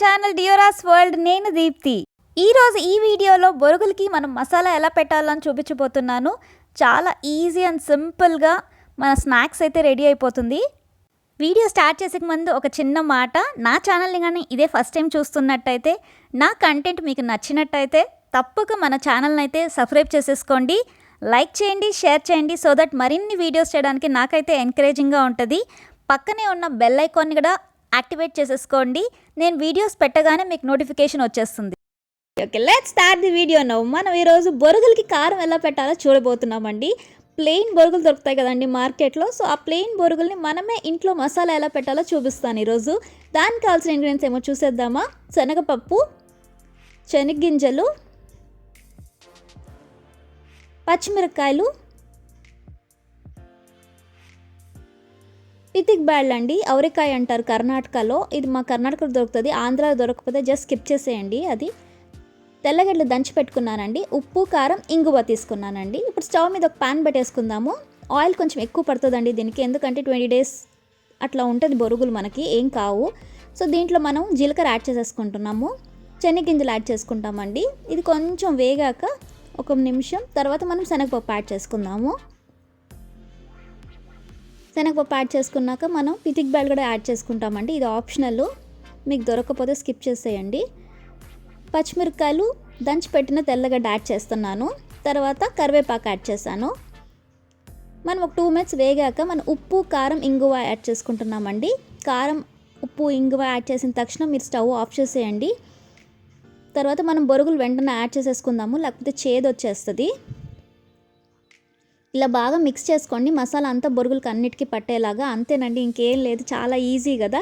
Channel డియోరాస్ world నేను దీప్తి. ఈరోజు ఈ వీడియోలో బొరుగులకి మనం మసాలా ఎలా పెట్టాలని చూపించబోతున్నాను. చాలా ఈజీ అండ్ సింపుల్గా మన స్నాక్స్ అయితే రెడీ అయిపోతుంది. వీడియో స్టార్ట్ చేసే ముందు ఒక చిన్న మాట. నా ఛానల్ని కానీ ఇదే ఫస్ట్ టైం చూస్తున్నట్టయితే నా కంటెంట్ మీకు నచ్చినట్టయితే తప్పక మన ఛానల్ని అయితే సబ్స్క్రైబ్ చేసేసుకోండి. లైక్ చేయండి షేర్ చేయండి సో దట్ మరిన్ని వీడియోస్ చేయడానికి నాకైతే ఎంకరేజింగ్గా ఉంటుంది. పక్కనే ఉన్న బెల్ ఐకాన్ని కూడా యాక్టివేట్ చేసేసుకోండి. నేను వీడియోస్ పెట్టగానే మీకు నోటిఫికేషన్ వచ్చేస్తుంది. Okay let start the video నవ్వు మనం ఈరోజు బొరుగులకి కారం ఎలా పెట్టాలో చూడబోతున్నామండి. ప్లెయిన్ బొరుగులు దొరుకుతాయి కదండి మార్కెట్లో. సో ఆ ప్లెయిన్ బొరుగుల్ని మనమే ఇంట్లో మసాలా ఎలా పెట్టాలో చూపిస్తాను ఈరోజు. దానికి కావాల్సిన ఇంగ్రీడియంట్స్ ఏమో చూసేద్దామా? శనగపప్పు శనగగింజలు పచ్చిమిరపకాయలు పితిక్ బ్యాళ్ళు అండి. అవరికాయ అంటారు కర్ణాటకలో. ఇది మా కర్ణాటకలో దొరుకుతుంది. ఆంధ్రాలో దొరకకపోతే జస్ట్ స్కిప్ చేసేయండి అది. తెల్లగడ్డలు దంచి పెట్టుకున్నానండి. ఉప్పు కారం ఇంగువ తీసుకున్నానండి. ఇప్పుడు స్టవ్ మీద ఒక పాన్ పెట్టేసుకుందాము. ఆయిల్ కొంచెం ఎక్కువ పడుతుందండి దీనికి. ఎందుకంటే ట్వంటీ డేస్ అట్లా ఉంటుంది బొరుగులు మనకి. ఏం కావు. సో దీంట్లో మనం జీలకర్ర యాడ్ చేసేసుకుంటున్నాము. శనగగింజలు యాడ్ చేసుకుంటామండి. ఇది కొంచెం వేగాక ఒక నిమిషం. తర్వాత మనం శనగపప్పు యాడ్ చేసుకుందాము. శనగపప్పు యాడ్ చేసుకున్నాక మనం పితిక్ బ్యాల్ కూడా యాడ్ చేసుకుంటామండి. ఇది ఆప్షనల్. మీకు దొరకకపోతే స్కిప్ చేసేయండి. పచ్చిమిరపకాయలు దంచి పెట్టిన తెల్లగడ్డ యాడ్ చేస్తున్నాను. తర్వాత కరివేపాకు యాడ్ చేశాను. మనం ఒక టూ మినిట్స్ వేగాక మనం ఉప్పు కారం ఇంగువ యాడ్ చేసుకుంటున్నామండి. కారం ఉప్పు ఇంగువ యాడ్ చేసిన తక్షణం మీరు స్టవ్ ఆఫ్ చేసేయండి. తర్వాత మనం బొరుగులు వెంటనే యాడ్ చేసేసుకుందాము. లేకపోతే చేదు వచ్చేస్తుంది ఇలా బాగా మిక్స్ చేసుకోండి. మసాలా అంతా బొరుగులకి అన్నిటికీ పట్టేలాగా అంతేనండి ఇంకేం లేదు చాలా ఈజీ కదా.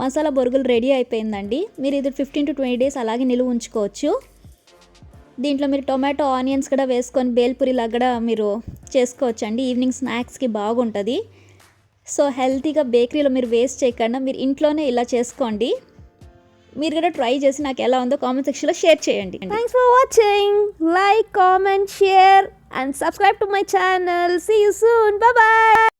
మసాలా బొరుగులు రెడీ అయిపోయిందండి. మీరు ఇది ఫిఫ్టీన్ టు ట్వంటీ డేస్ అలాగే నిలువ ఉంచుకోవచ్చు. దీంట్లో మీరు టొమాటో ఆనియన్స్ కూడా వేసుకొని బేల్పూరిలా కూడా మీరు చేసుకోవచ్చు అండి ఈవినింగ్ స్నాక్స్కి బాగుంటుంది. సో హెల్తీగా బేకరీలో మీరు వేస్ట్ చేయకుండా మీరు ఇంట్లోనే ఇలా చేసుకోండి. మీరు కూడా ట్రై చేసి నాకు ఎలా ఉందో కామెంట్ సెక్షన్లో షేర్ చేయండి. Thanks for watching like comment share and subscribe to my channel see you soon bye